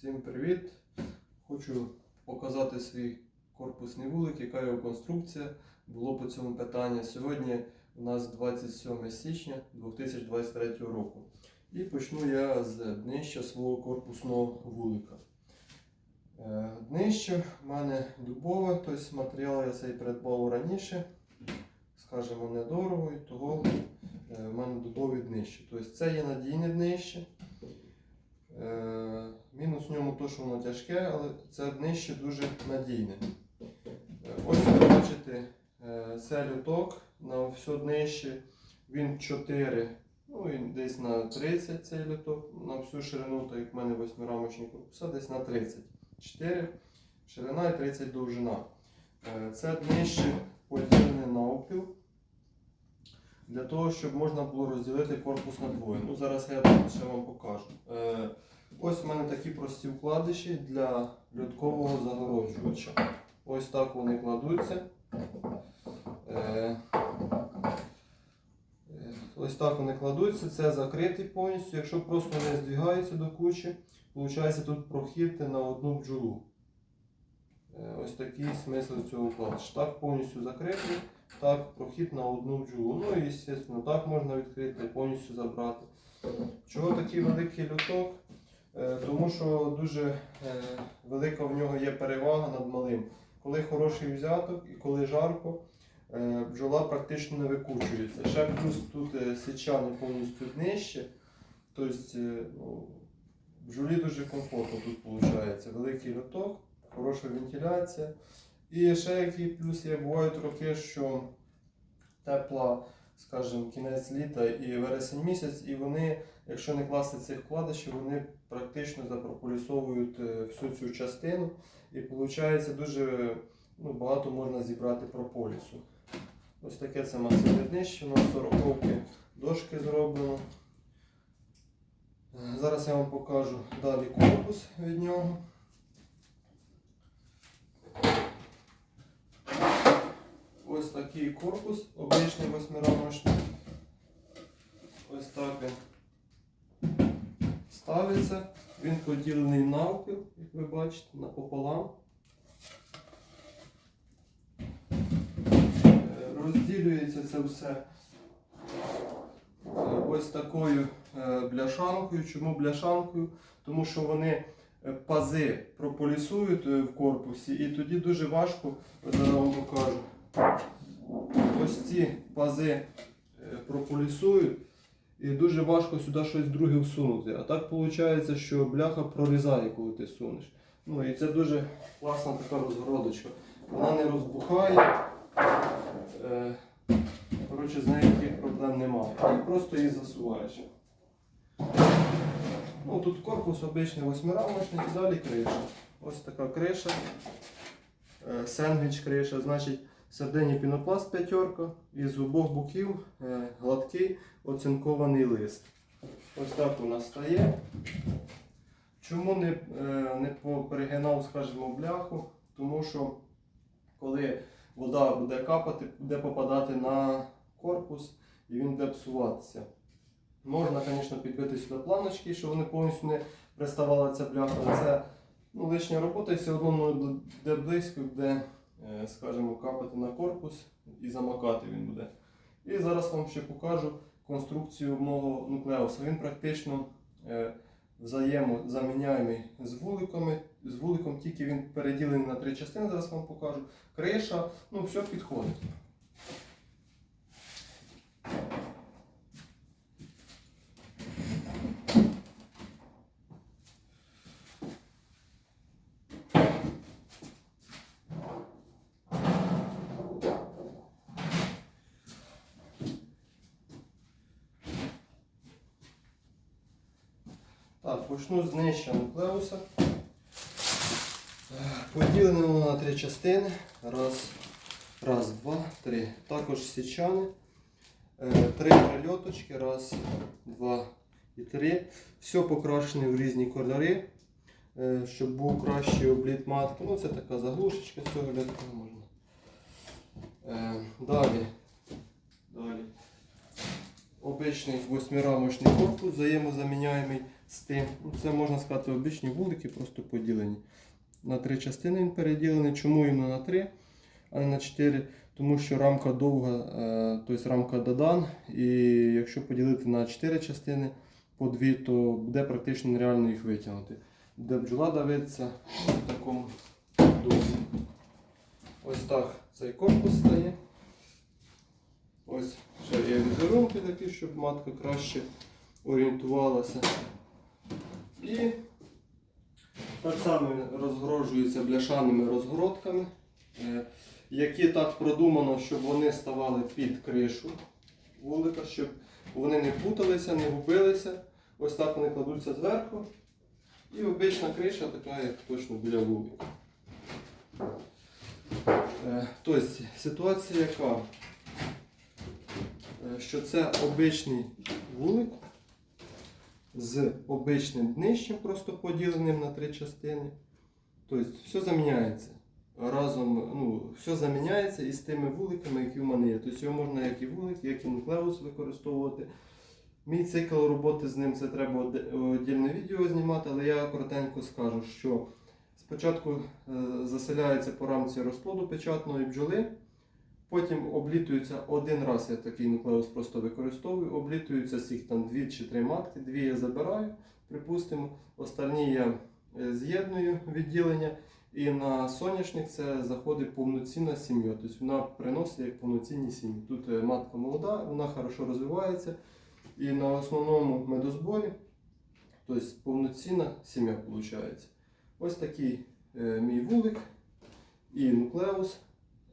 Всім привіт! Хочу показати свій корпусний вулик, яка його конструкція. Було по цьому питання. Сьогодні у нас 27 січня 2023 року. І почну я з днища свого корпусного вулика. Е, Днище в мене дубове, тобто матеріал я цей придбав раніше, скажімо, недорого, і того е, в мене дубові днище. Тобто це є надійне днище. Е, Мінус в ньому то, що воно тяжке, але це днище дуже надійне. Е, Ось ви бачите, е, це люток на все днище. Він 4, ну він десь на 30 цей люток, на всю ширину, так як в мене восьмирамочні корпуса, десь на 30. 4 ширина і 30 довжина. Е, Це днище поділене на опіл. Для того, щоб можна було розділити корпус на двоє. Ну, зараз я ще вам покажу. Ось у мене такі прості вкладиші для льоткового загороджувача. Ось так вони кладуться. Е, е, Ось так вони кладуться, це закритий повністю. Якщо просто не здвигаються до кучі, виходить тут прохід на одну бджолу. Е, Ось такий смисл цього вкладиша. Так повністю закритий, так прохід на одну бджолу. Ну і, звісно, так можна відкрити, повністю забрати. Чого такий великий люток? Е, Тому що дуже е, велика в нього є перевага над малим. Коли хороший взяток і коли жарко, е, бджола практично не викучується. Ще плюс тут січани повністю днище. Тобто ну, бджолі дуже комфортно тут виходить. Великий лоток, хороша вентиляція. І ще який плюс є, бувають роки, що тепла, скажімо, кінець літа і вересень місяць, і вони, якщо не класти цих вкладишів, вони практично запрополісовують е, всю цю частину. І виходить дуже ну, багато можна зібрати прополісу. Ось таке це масивне днище, у нас 40 дошки зроблено. Е, Зараз я вам покажу далі корпус від нього. Ось такий корпус, обичний восьмирамочний. Ось так він ставиться. Він поділений навпіл, як ви бачите, напополам. Е, Розділюється це все е, ось такою е, бляшанкою. Чому бляшанкою? Тому що вони пази прополісують в корпусі, і тоді дуже важко, ось зараз вам. Пази е, прополісують. І дуже важко сюди щось друге всунути. А так виходить, що бляха прорізає, коли ти сунеш. Ну і це дуже класна така розгородочка. Вона не розбухає. Е, Коротше, з нею таких проблем немає. І просто її засуваєш. Ну, тут корпус обичний восьмирамочний і далі криша. Ось така криша. Е, Сендвіч криша, значить середині пінопласт п'ятерка і з обох боків е, гладкий оцинкований лист. Ось так у нас стає. Чому не, е, не перегинав, скажімо, бляху? Тому що коли вода буде капати, буде попадати на корпус і він буде псуватися. Можна, звісно, підбити сюди планочки, щоб вони повністю не приставала ця бляха. Це ну, лишня робота і все одно буде близько, буде, скажімо, капати на корпус і замокати він буде. І зараз вам ще покажу конструкцію мого нуклеуса. Він практично е, взаємозаміняємий з вуликами. З вуликом тільки він переділений на три частини, зараз вам покажу. Криша, ну все підходить. Так, почну з нижча нуклеуса. Е, Поділене воно на три частини. Раз, раз, два, три. Також січани. Е, Три прильоточки. Раз, два і три. Все покрашене в різні кольори, е, щоб був кращий обліт матки. Ну, це така заглушечка цього лятка можна. Далі. Далі. Обичний восьмирамочний корпус, взаємозаміняємий Ну, Це можна сказати обичні вулики, просто поділені. На три частини він переділений. Чому іменно на три, а не на чотири? Тому що рамка довга, е, тобто рамка додан, і якщо поділити на чотири частини по дві, то буде практично нереально їх витягнути. Де бджола давиться в такому досі. Ось так цей корпус стає. Ось ще є візерунки такі, щоб матка краще орієнтувалася. І так само він розгороджується бляшаними розгородками, е, які так продумано, щоб вони ставали під кришу вулика, щоб вони не путалися, не губилися. Ось так вони кладуться зверху. І обична криша така, як точно біля вулика. Е, Тобто ситуація яка? Е, Що це обичний вулик з обичним днищем, просто поділеним на три частини. Тобто все заміняється. Разом, ну, все заміняється із тими вуликами, які в мене є. Тобто його можна як і вулик, як і нуклеус використовувати. Мій цикл роботи з ним це треба отдільне відео знімати, але я коротенько скажу, що спочатку е, заселяється по рамці розплоду печатної бджоли, потім облітується один раз, я такий нуклеус просто використовую, облітуються всіх там дві чи три матки, дві я забираю, припустимо, останні я е, з'єдную відділення. І на соняшник це заходить повноцінна сім'я. Тобто вона приносить як повноцінні сім'ї. Тут е, матка молода, вона хорошо розвивається. І на основному медозборі, тобто повноцінна сім'я виходить. Ось такий е, мій вулик і нуклеус.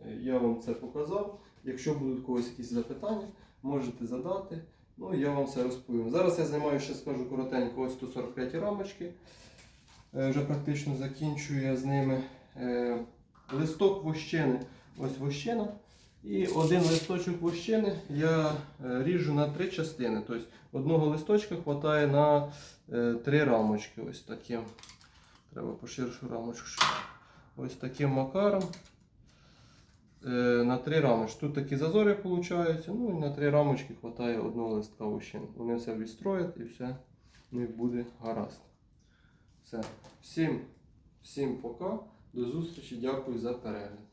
Е, Я вам це показав. Якщо будуть когось якісь запитання, можете задати. Ну, я вам все розповім. Зараз я займаю, ще скажу коротенько, ось 145 рамочки. Е, Вже практично закінчую я з ними. Е, Листок вощини, ось вощина. І один листочок вощини я ріжу на три частини. Тобто одного листочка вистачає на три рамочки. Ось таким. Треба поширшу рамочку. Ось таким макаром. Е, на три рамочки. Тут такі зазори виходять. Ну і на три рамочки вистачає одного листка вощини. Вони все відстроять і все в них буде гаразд. Все. Всім, всім пока. До зустрічі. Дякую за перегляд.